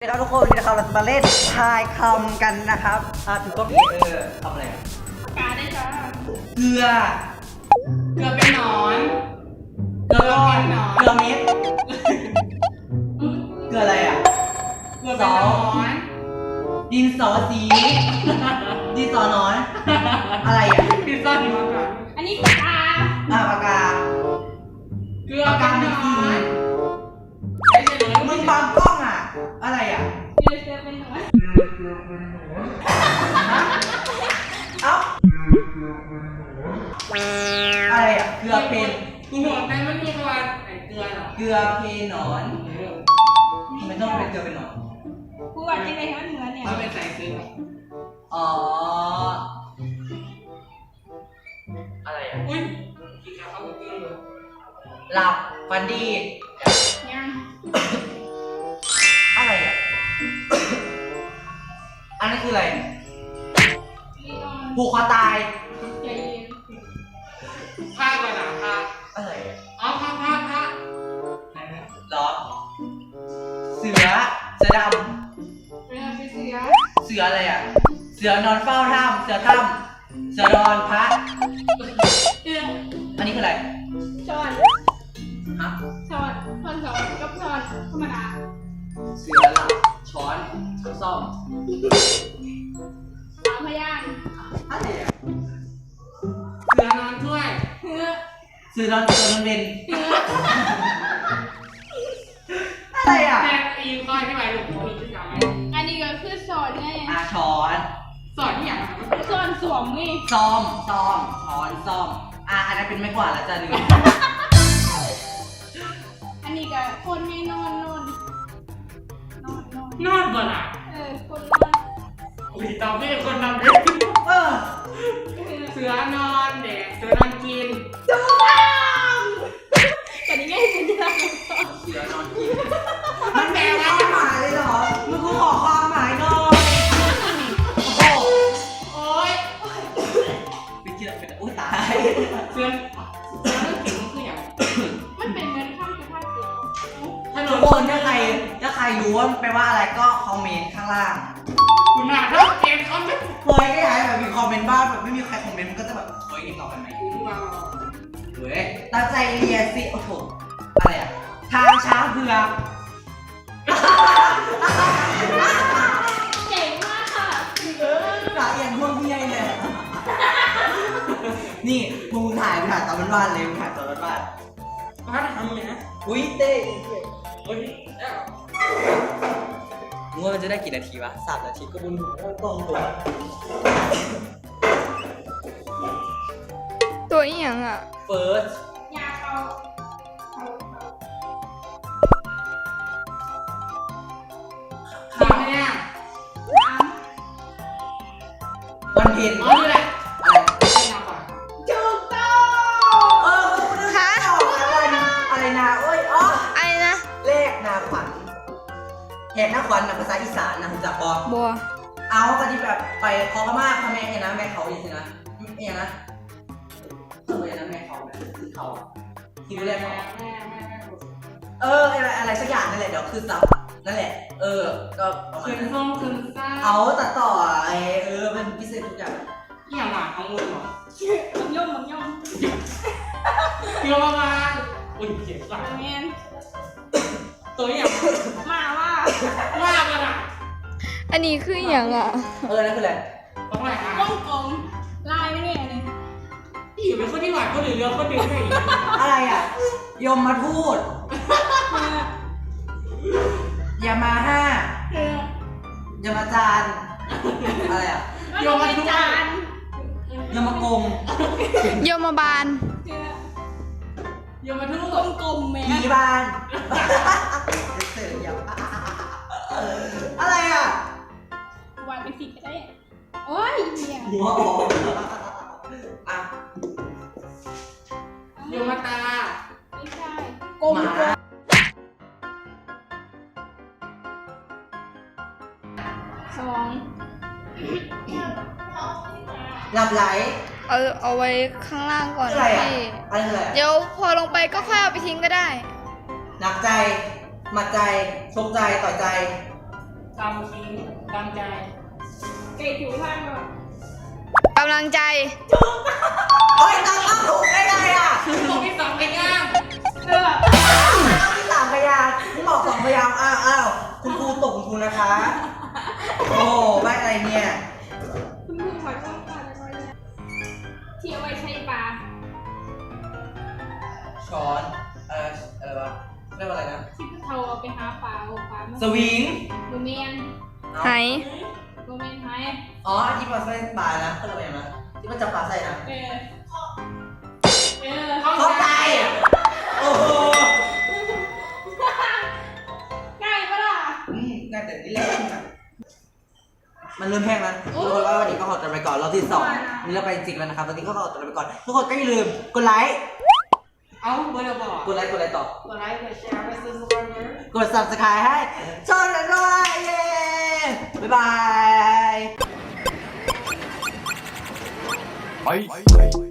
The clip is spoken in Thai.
นะครับทุกคนวันนี้นะครับเราจะมาเล่นทายคำกันนะครับอ่าถือกล้องนี้เออทำอะไรอะกาได้จ้าเกลือ เกลือเป็นหนอนเกลือก้อนเกลือเป็นหนอนเกลือเม็ดเกลืออะไรอะเกลือเป็นหนอนดินสอสี ดินสอน้อยอะไรอะพิซซ่าหิมะก่อนอันนี้ปา อะไรอะ เกลือเพนกูบอกไปมันมีคำว่าไอ้เกลือเหรอเกลือเพนหนอนทำไมต้องเป็นเกลือเป็นหนอนกูว่าจะไปให้มันเหมือนเนี่ยเขาเป็นใส่เกลืออ๋อ อะไรอะ อุ้ยกินแล้วเขาเกลือหลับฟันดียังอะไรอะ อันนี้คืออะไรนี่นอนผูกคอตาย เหรอ เสือเสือดเวลาไปเสียำเสืออะไรอะ เสือนอนเฝ้าถ้ำเสือถ้ำเสือนอนพระเกลืออันนี้คืออะไร ช้อนฮะ ช้อนช้อนสองกับช้อนธรรมดาเสือหลับช้อนช้อนซ่อมสามพยางค์อะไรอะ เสือนอนถ้วยเสือเสือนอนเสือนอนเบนเสือ อะช้อนสอนที่อย่างสอนสวมไงซ่อมซ่อมช้อนซ่อม อะอันนั้นเป็นไม้กวาดแล้วจ้ะหนึ่งอันนี้ก็คนให้นอนนอนนอนนอนนอนบ่ล่ะเออคนนอนอุ้ยตอบไม่คนนอนเด็กเออเสือนอนเด็กเสือนอนกิน ถูกต้องแต่นี่ไงคุณจะเสื รรู้ว่ามันแปลว่าอะไรก็คอมเมนต์ข้างล่างคุณน่ะถ้าเกมเขาไม่เฮ้ยก็อยากให้แบบมีคอมเมนต์บ้างแบบไม่มีใครคอมเมนต์มันก็จะแบบเฮ้ยเองตอบกันไหมถูกมาเฮ้ยตั้งใจเรียนสิโอ้โหอะไรอะทางช้างเผือกเก่งมากค่ะเออสะเอียนพวกเมียเลยนี่มึงถ่ายมึงถ่ายตอนบ้านๆเลยมึงถ่ายตอนบ้านป้าทำเลยนะๆอุ้ยเต้โอ้ยแล้ว มึงว่ามันจะได้กี่นาทีวะสามนาทีก็บุญหัวตรงตัวตัวอีหยังอะ เฟิร์สยาเขาเขาเขาเนี่ยน้ำวันเพ็ญ แหกนาขวัญนะภาษาอีสานนะรู้จักบอบัวเอาก็ที่แบบไปขอขมาพ่อแม่เนี่ยนะแม่เขาอย่างนี้นะเอย่างนะเอออย่างนั้นแม่เขานะคือเขาที่เรียกแม่เขาแม่แม่แม่เอออะไรอะไรสักอย่างนั่นแหละเดี๋ยวคือซับนั่นแหละ เออ ก็ประมาณคืนนั้นส้มคืนซ่าเอาตัดต่อไอเออเป็นพิเศษทุกอย่างอย่างหลังของมึงเหรอมึงย่อมมึงย่อมเกี่ยวมามาอุ้ยเจ็บหลังแมนตัวอย่างมาว่า ว่ากันอะอันนี้คืออีหยังอะ เออนั่นคืออะไรต้องอะไรอะกงกงลายไม่เนี่ยนี่พี่อยู่เป็นคนที่หวานคนอื่นเรือคนอื่นไม่อะไรอะยมมาทูตยามาฮ่าเออยามาจานอะไรอะโยมมาทุกจานยามากงโยมบาล โยมมาทุกกลมกลมแม่ผีบานเสือยาอะ หัวออกอะโยมมาตาไม่ใช่หมาสองหลับไหลเอาเอาไว้ข้างล่างก่อนอะไรอะพี่อะไรคืออะไรอะเดี๋ยวพอลงไปก็ค่อยเอาไปทิ้งก็ได้ หนักใจหมัดใจชกใจต่อยใจกำคิงกำใจ เกยผิวข้างแบบ กำลังใจ โอ้ยตามอ้าวถูกได้ไงอะบอกพี่สองไปย่างเออที่สามพยางค์ที่บอกสองพยางค์อ้าวอ้าวคุณครูตกคุณครูนะคะ โอ้ไม่อะไรเนี่ย คุณครูขอโทษค่ะแล้วก็ที่เอาไว้ใช้ปลาช้อนเอ่ออะไรวะเรียกว่าอะไรนะ ที่เขาเอาไปหาปลาเอาปลามาสวิงโมเมนเอ้าไหนโมเมนไทย อ๋อที่ปลาใส่ปลานะเขาเรียกว่าอย่างไรนะที่มันจับปลาใส่นะเออเออเข้าใจโอ้โหง่ายปะล่ะอืมน่าแต่นี่แหละมันเริ่มแห้งแล้วทุกคนว่าวันนี้ก็ขอตัวไปก่อนรอบที่สองนี่เราไปจริงแล้วนะครับวันนี้ก็ขอตัวไปก่อนทุกคนก็อย่าลืมกดไลค์เอาเบอร์เราบอกกดไลค์กดไลค์ต่อกดไลค์กดแชร์ไปซื้อสปอนเซอร์กด subscribe ให้ช่องนั้นด้วยเย้บ๊ายบาย ไป